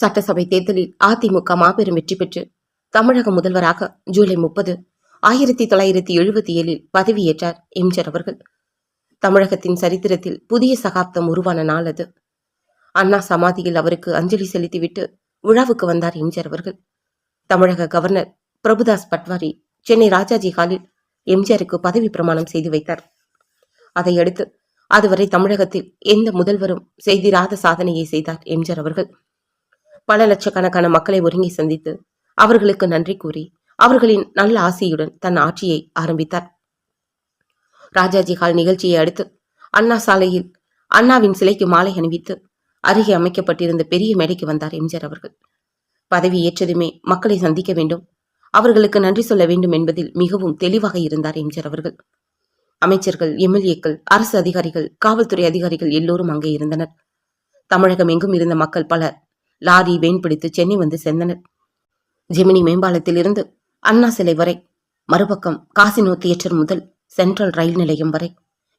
சட்டசபை தேர்தலில் அதிமுக மாபெரும் வெற்றி பெற்று தமிழக முதல்வராக ஜூலை முப்பது ஆயிரத்தி தொள்ளாயிரத்தி எழுபத்தி ஏழில் பதவியேற்றார் எம்ஜிஆர் அவர்கள். தமிழகத்தின் சரித்திரத்தில் புதிய சகாப்தம் உருவான நாள் அது. அண்ணா சமாதியில் அவருக்கு அஞ்சலி செலுத்திவிட்டு விழாவுக்கு வந்தார் எம்ஜிஆர் அவர்கள். தமிழக கவர்னர் பிரபுதாஸ் பட்வாரி சென்னை ராஜாஜி ஹாலில் எம்ஜிஆருக்கு பதவி பிரமாணம் செய்து வைத்தார். அதையடுத்து அதுவரை தமிழகத்தில் எந்த முதல்வரும் செய்திராத சாதனையை செய்தார் எம்ஜிஆர் அவர்கள். பல லட்சக்கணக்கான மக்களை ஒருங்கி சந்தித்து அவர்களுக்கு நன்றி கூறி அவர்களின் நல்ல ஆசையுடன் தன் ஆட்சியை ஆரம்பித்தார். ராஜாஜி ஹால் நிகழ்ச்சியை அடுத்து அண்ணா சாலையில் அண்ணாவின் சிலைக்கு மாலை அணிவித்து அருகே அமைக்கப்பட்டிருந்த பெரிய மேடைக்கு வந்தார் எம்ஜிஆர் அவர்கள். பதவி ஏற்றதுமே மக்களை சந்திக்க வேண்டும் அவர்களுக்கு நன்றி சொல்ல வேண்டும் என்பதில் மிகவும் தெளிவாக இருந்தார் எம்ஜிஆர் அவர்கள். அமைச்சர்கள் எம்எல்ஏக்கள் அரசு அதிகாரிகள் காவல்துறை அதிகாரிகள் எல்லோரும் அங்கே இருந்தனர். தமிழகம் எங்கும் இருந்த மக்கள் பலர் லாரி வேன் பிடித்து சென்னை வந்து சேர்ந்தனர் ஜெமினி மேம்பாலத்திலிருந்து அண்ணா சிலை வரை மறுபக்கம் காசினோ தியேட்டர் முதல் சென்ட்ரல் ரயில் நிலையம் வரை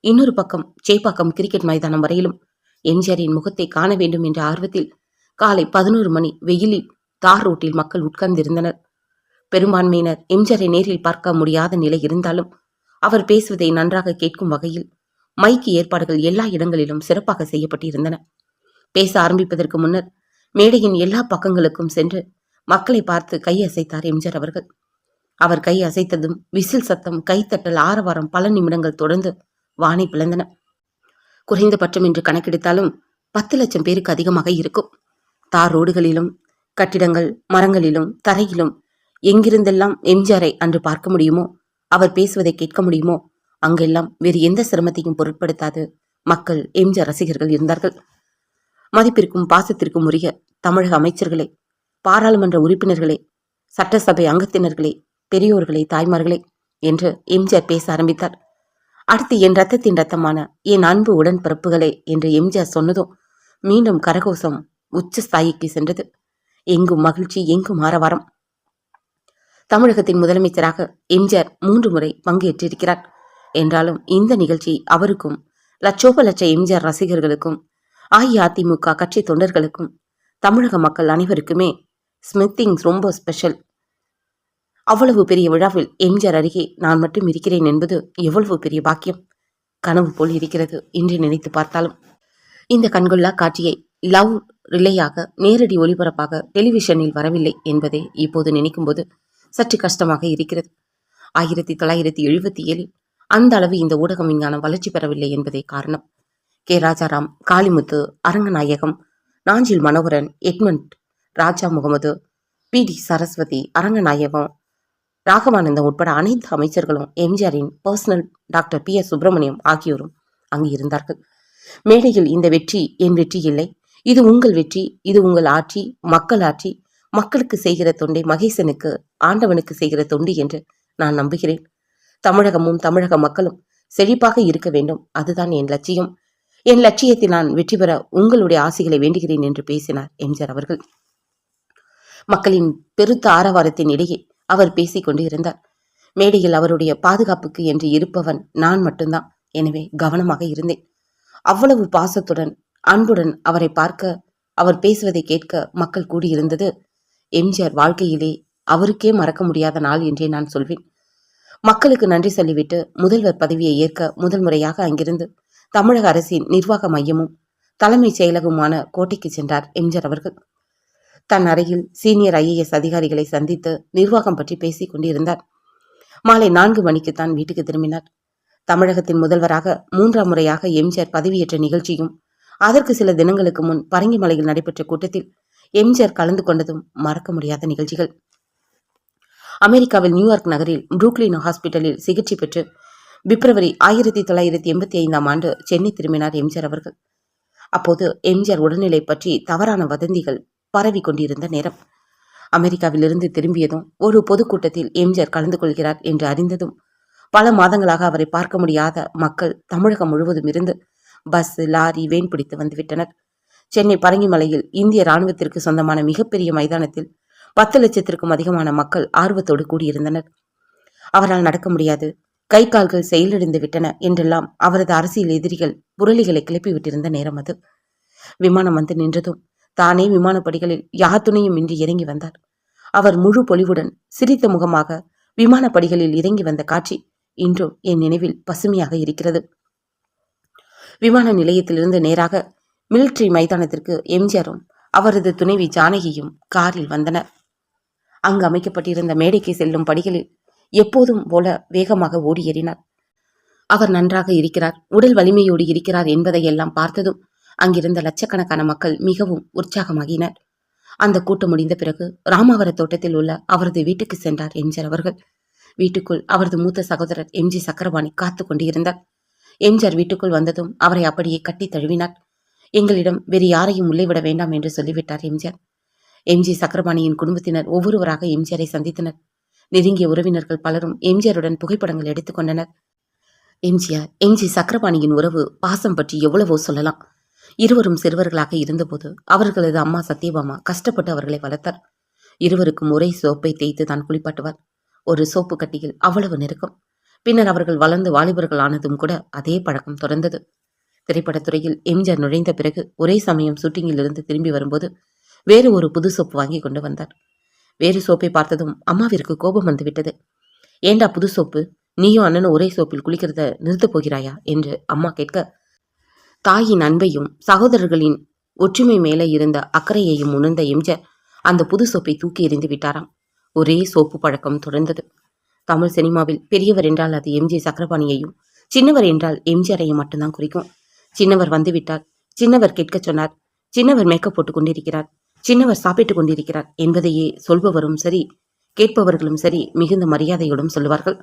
இன்னொரு பக்கம் சேப்பாக்கம் கிரிக்கெட் மைதானம் வரையிலும் எம்ஜிஆரின் முகத்தை காண வேண்டும் என்ற ஆர்வத்தில் காலை பதினோரு மணி வெயிலில் தார் ரோட்டில் மக்கள் உட்கார்ந்திருந்தனர். பெரும்பான்மையினர் எம்ஜிஆரை நேரில் பார்க்க முடியாத நிலை இருந்தாலும் அவர் பேசுவதை நன்றாக கேட்கும் வகையில் மைக்கு ஏற்பாடுகள் எல்லா இடங்களிலும் சிறப்பாக செய்யப்பட்டிருந்தன. பேச ஆரம்பிப்பதற்கு முன்னர் மேடையின் எல்லா பக்கங்களுக்கும் சென்று மக்களை பார்த்து கை அசைத்தார் எம்ஜிஆர் அவர்கள். அவர் கை அசைத்ததும் விசில் சத்தம் கைத்தட்டல் ஆரவாரம் பல நிமிடங்கள் தொடர்ந்து வானை பிளந்தன. குறைந்தபட்சம் என்று கணக்கெடுத்தாலும் பத்து லட்சம் பேருக்கு அதிகமாக இருக்கும். தார் ரோடுகளிலும் கட்டிடங்கள் மரங்களிலும் தரையிலும் எங்கிருந்தெல்லாம் எம்ஜிஆரை அன்று பார்க்க முடியுமோ அவர் பேசுவதை கேட்க முடியுமோ அங்கெல்லாம் வேறு எந்த சிரமத்தையும் பொருட்படுத்தாது மக்கள் எம்ஜிஆர் ரசிகர்கள் இருந்தார்கள். மதிப்பிற்கும் பாசத்திற்கும் உரிய தமிழக அமைச்சர்களே பாராளுமன்ற உறுப்பினர்களே சட்டசபை அங்கத்தினர்களே பெரியோர்களே தாய்மார்களே என்று எம்ஜிஆர் பேச ஆரம்பித்தார். அடுத்து என் ரத்தத்தின் ரத்தமான என் அன்பு உடன்பிறப்புகளே என்று எம்ஜிஆர் சொன்னதும் மீண்டும் கரகோஷம் உச்ச ஸ்தாயிக்கு சென்றது. எங்கும் மகிழ்ச்சி எங்கும் ஆரவாரம். தமிழகத்தின் முதலமைச்சராக எம்ஜிஆர் மூன்று முறை பங்கேற்றிருக்கிறார். என்றாலும் இந்த நிகழ்ச்சி அவருக்கும் லட்சோப லட்ச எம்ஜிஆர் ரசிகர்களுக்கும் அஇஅதிமுக கட்சி தொண்டர்களுக்கும் தமிழக மக்கள் அனைவருக்குமே ஸ்மித்திங்ஸ் ரொம்ப ஸ்பெஷல் அவ்வளவு பெரிய விழாவில் எம்ஜிஆர் அருகே நான் மட்டும் இருக்கிறேன் என்பது எவ்வளவு பெரிய பாக்கியம்? கனவு போல் இருக்கிறது என்று நினைத்து பார்த்தாலும். இந்த கண்கொள்ளா காட்சியை லவ் ரிலேயாக நேரடி ஒளிபரப்பாக டெலிவிஷனில் வரவில்லை என்பதை இப்போது நினைக்கும்போது சற்று கஷ்டமாக இருக்கிறது. ஆயிரத்தி தொள்ளாயிரத்தி எழுபத்தி ஏழில் அந்த அளவு இந்த ஊடகம் விஞ்ஞானம் வளர்ச்சி பெறவில்லை என்பதே காரணம். K Rajaram Kalimuthu Aranganayagam Nanjil Manoharan Edmund Raja Mohammed P T Saraswathi Aranganayagam Raghavanandam உட்பட அனைத்து அமைச்சர்களும் எம்ஜிஆரின் personal doctor P S Subramaniam ஆகியோரும் அங்கு இருந்தார்கள். மேடையில் இந்த வெற்றி என் வெற்றி இல்லை. இது உங்கள் வெற்றி இது உங்கள் ஆட்சி மக்கள் ஆட்சி மக்களுக்கு செய்கிற தொண்டை மகேசனுக்கு ஆண்டவனுக்கு செய்கிற தொண்டு என்று நான் நம்புகிறேன். தமிழகமும் தமிழக மக்களும் செழிப்பாக இருக்க வேண்டும். அதுதான் என் லட்சியம். என் லட்சியத்தில் நான் வெற்றி பெற உங்களுடைய ஆசைகளை வேண்டுகிறேன் என்று பேசினார் எம்ஜிஆர் அவர்கள். மக்களின் பெருத்த ஆரவாரத்தின் இடையே அவர் பேசிக் கொண்டிருந்தார். மேடையில் அவருடைய பாதுகாப்புக்கு என்று இருப்பவன் நான் மட்டும்தான். எனவே கவனமாக இருந்தேன். அவ்வளவு பாசத்துடன் அன்புடன் அவரை பார்க்க அவர் பேசுவதை கேட்க மக்கள் கூடியிருந்தது எம்ஜிஆர் வாழ்க்கையிலே அவருக்கே மறக்க முடியாத நாள் என்றே நான் சொல்வேன். மக்களுக்கு நன்றி சொல்லிவிட்டு முதல்வர் பதவியை ஏற்க முதல் முறையாக அங்கிருந்து தமிழக அரசின் நிர்வாக மையமும் தலைமைச் செயலகமான கோட்டைக்கு சென்றார் எம்ஜிஆர் அவர்கள். தன் அறையில் சீனியர் ஐஏஎஸ் அதிகாரிகளை சந்தித்து நிர்வாகம் பற்றி பேசிக் கொண்டிருந்தார். மாலை நான்கு மணிக்கு தான் வீட்டுக்கு திரும்பினார். தமிழகத்தின் முதல்வராக மூன்றாம் முறையாக எம்ஜிஆர் பதவியேற்ற நிகழ்ச்சியும் அதற்கு சில தினங்களுக்கு முன் பரங்கிமலையில் நடைபெற்ற கூட்டத்தில் எம்ஜிஆர் கலந்து கொண்டதும் மறக்க முடியாத நிகழ்ச்சிகள். அமெரிக்காவில் நியூயார்க் நகரில் புரூக்லின் ஹாஸ்பிட்டலில் சிகிச்சை பெற்று பிப்ரவரி ஆயிரத்தி தொள்ளாயிரத்தி எண்பத்தி ஐந்தாம் ஆண்டு சென்னை திரும்பினார் எம்ஜிஆர் அவர்கள். அப்போது எம்ஜிஆர் உடல்நிலை பற்றி தவறான வதந்திகள் பரவி கொண்டிருந்த நேரம். அமெரிக்காவிலிருந்து திரும்பியதும் ஒரு பொதுக்கூட்டத்தில் எம்ஜிஆர் கலந்து கொள்கிறார் என்று அறிந்ததும் பல மாதங்களாக அவரை பார்க்க முடியாத மக்கள் தமிழகம் முழுவதும் இருந்து பஸ் லாரி வேன் பிடித்து வந்துவிட்டனர். சென்னை பரங்கிமலையில் இந்திய ராணுவத்திற்கு சொந்தமான மிகப்பெரிய மைதானத்தில் பத்து லட்சத்திற்கும் அதிகமான மக்கள் ஆர்வத்தோடு கூடியிருந்தனர். அவரால் நடக்க முடியாது. கை கால்கள் செயலிழந்து விட்டன என்றெல்லாம் அவரது அரசியல் எதிரிகள் புரளிகளை கிளப்பி விட்டிருந்த நேரம் அது. விமானம் வந்து நின்றதும் தானே விமானப்படிகளில் யாத்துணையும் இன்றி இறங்கி வந்தார். அவர் முழு பொலிவுடன் சிரித்த முகமாக விமானப்படிகளில் இறங்கி வந்த காட்சி இன்றும் என் நினைவில் பசுமையாக இருக்கிறது. விமான நிலையத்திலிருந்து நேராக மிலிட்டரி மைதானத்திற்கு எம்ஜிஆரும் அவரது துணைவி ஜானகியும் காரில் வந்தனர். அங்கு அமைக்கப்பட்டிருந்த மேடைக்கு செல்லும் படிகளில் எப்போதும் போல வேகமாக ஓடி ஏறினார் அவர் நன்றாக இருக்கிறார் உடல் வலிமையோடு இருக்கிறார் என்பதையெல்லாம் பார்த்ததும் அங்கிருந்த லட்சக்கணக்கான மக்கள் மிகவும் உற்சாகமாகினர். அந்த கூட்டம் முடிந்த பிறகு ராமாவர தோட்டத்தில் உள்ள அவரது வீட்டுக்கு சென்றார் எம்ஜிஆர் அவர்கள். வீட்டுக்குள் அவரது மூத்த சகோதரர் எம்ஜி சக்கரபாணி காத்து கொண்டிருந்தார். எம்ஜிஆர் வீட்டுக்குள் வந்ததும் அவரை அப்படியே கட்டி தழுவினார். எங்களிடம் வேறு யாரையும் உள்ளே விட வேண்டாம் என்று சொல்லிவிட்டார் எம்ஜிஆர். எம்ஜி சக்கரபாணியின் குடும்பத்தினர் ஒவ்வொருவராக எம்ஜிஆரை சந்தித்தனர். நெருங்கிய உறவினர்கள் பலரும் எம்ஜிஆருடன் புகைப்படங்கள் எடுத்துக்கொண்டனர் எம்ஜிஆர் எம்ஜி சக்கரபாணியின் உறவு பாசம் பற்றி எவ்வளவோ சொல்லலாம். இருவரும் சிறுவர்களாக இருந்தபோது அவர்களது அம்மா சத்யபாமா கஷ்டப்பட்டு அவர்களை வளர்த்தார். இருவருக்கும் ஒரே சோப்பை தேய்த்து தான் குளிப்பாட்டுவார். ஒரு சோப்பு கட்டியில் அவ்வளவு நெருக்கம். பின்னர் அவர்கள் வளர்ந்து வாலிபர்கள் ஆனதும் கூட அதே பழக்கம் தொடர்ந்தது. திரைப்படத்துறையில் எம்ஜிஆர் நுழைந்த பிறகு ஒரே சமயம் ஷூட்டிங்கில் இருந்து திரும்பி வரும்போது வேறு ஒரு புது சோப்பு வாங்கி கொண்டு வந்தார். வேறு சோப்பை பார்த்ததும் அம்மாவிற்கு கோபம் வந்துவிட்டது. ஏண்டா புது சோப்பு? நீயும் அண்ணனும் ஒரே சோப்பில் குளிக்கிறத நிறுத்தப் போகிறாயா? என்று அம்மா கேட்க தாயின் அன்பையும் சகோதரர்களின் ஒற்றுமை மேலே இருந்த அக்கறையையும் உணர்ந்த எம்ஜர் அந்த புது சோப்பை தூக்கி எறிந்து விட்டாராம். ஒரே சோப்பு பழக்கம் தொடர்ந்தது. தமிழ் சினிமாவில் பெரியவர் என்றால் அது எம்ஜி சக்கரபாணியையும் சின்னவர் என்றால் எம்ஜிஆரையும் மட்டும்தான் குறிக்கும். சின்னவர் வந்துவிட்டார் சின்னவர் கேட்கச் சொன்னார். சின்னவர் மேக்கப் போட்டு கொண்டிருக்கிறார். சின்னவர் சாப்பிட்டுக் கொண்டிருக்கிறார் என்பதையே சொல்பவரும் சரி கேட்பவர்களும் சரி மிகுந்த மரியாதையோடும் சொல்லுவார்கள்.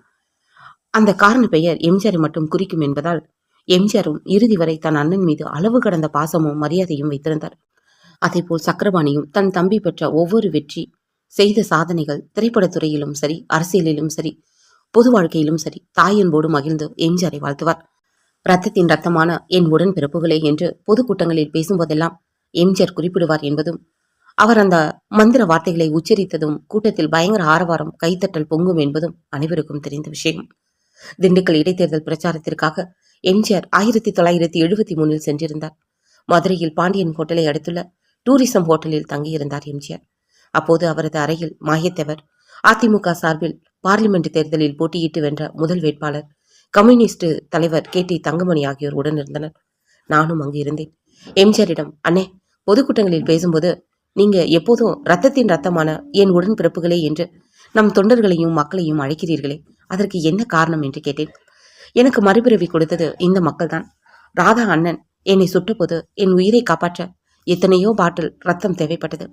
அந்த காரண பெயர் எம்ஜிஆரை மட்டும் குறிக்கும் என்பதால் எம்ஜிஆரும் இறுதி வரை தன் அண்ணன் மீது அளவு கடந்த பாசமும் மரியாதையும் வைத்திருந்தார். அதேபோல் சக்கரபாணியும் தன் தம்பி பெற்ற ஒவ்வொரு வெற்றி செய்த சாதனைகள் திரைப்படத்துறையிலும் சரி அரசியலிலும் சரி பொது வாழ்க்கையிலும் சரி தாயன்போடு மகிழ்ந்து எம்ஜிஆரை வாழ்த்துவார். ரத்தத்தின் ரத்தமான என் உடன் பிறப்புகளே என்று பொதுக்கூட்டங்களில் பேசும்போதெல்லாம் எம்ஜிஆர் குறிப்பிடுவார் என்பதும் அவர் அந்த மந்திர வார்த்தைகளை உச்சரித்ததும் கூட்டத்தில் பயங்கர ஆரவாரம் கைத்தட்டல் பொங்கும் என்பதும் அனைவருக்கும் தெரிந்த விஷயம். திண்டுக்கல் இடைத்தேர்தல் பிரச்சாரத்திற்காக எம்ஜிஆர் ஆயிரத்தி தொள்ளாயிரத்தி எழுபத்தி மூணில் சென்றிருந்தார். மதுரையில் பாண்டியன் ஹோட்டலை அடுத்துள்ள டூரிசம் ஹோட்டலில் தங்கியிருந்தார் எம்ஜிஆர். அப்போது அவரது அறையில் மாயத்தேவர் அதிமுக சார்பில் பார்லிமெண்ட் தேர்தலில் போட்டியிட்டு வென்ற முதல் வேட்பாளர் கம்யூனிஸ்ட் தலைவர் கே. டி. தங்கமணி ஆகியோர் உடன் இருந்தனர் நானும் அங்கு இருந்தேன் எம்ஜிஆரிடம் அண்ணே பொதுக்கூட்டங்களில் பேசும்போது நீங்க எப்போதும் ரத்தத்தின் ரத்தமான என் உடன்பிறப்புகளே என்று நம் தொண்டர்களையும் மக்களையும் அழைக்கிறீர்களே. அதற்கு என்ன காரணம் என்று கேட்டேன். எனக்கு மறுபிறவி கொடுத்தது இந்த மக்கள்தான். ராதா அண்ணன் என்னை சுட்டபோது என் உயிரை காப்பாற்ற எத்தனையோ பாட்டில் ரத்தம் தேவைப்பட்டது.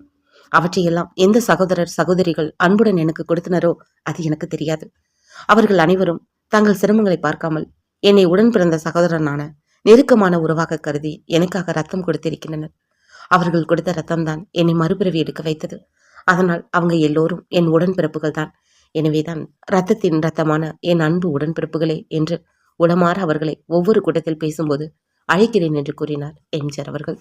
அவற்றையெல்லாம் எந்த சகோதரர் சகோதரிகள் அன்புடன் எனக்கு கொடுத்தனரோ அது எனக்கு தெரியாது. அவர்கள் அனைவரும் தங்கள் சிரமங்களை பார்க்காமல் என்னை உடன் பிறந்த சகோதரனான நெருக்கமான உறவாக கருதி எனக்காக ரத்தம் கொடுத்திருக்கின்றனர். அவர்கள் கொடுத்த ரத்தம்தான் என்னை மறுபிறவி எடுக்க வைத்தது. அதனால் அவங்க எல்லோரும் என் உடன்பிறப்புகள் தான் எனவேதான் ரத்தத்தின் ரத்தமான என் அன்பு உடன்பிறப்புகளே என்று உளமாற அவர்களை ஒவ்வொரு கூட்டத்தில் பேசும்போது அழைக்கிறேன் என்று கூறினார் எம்ஜிஆர் அவர்கள்.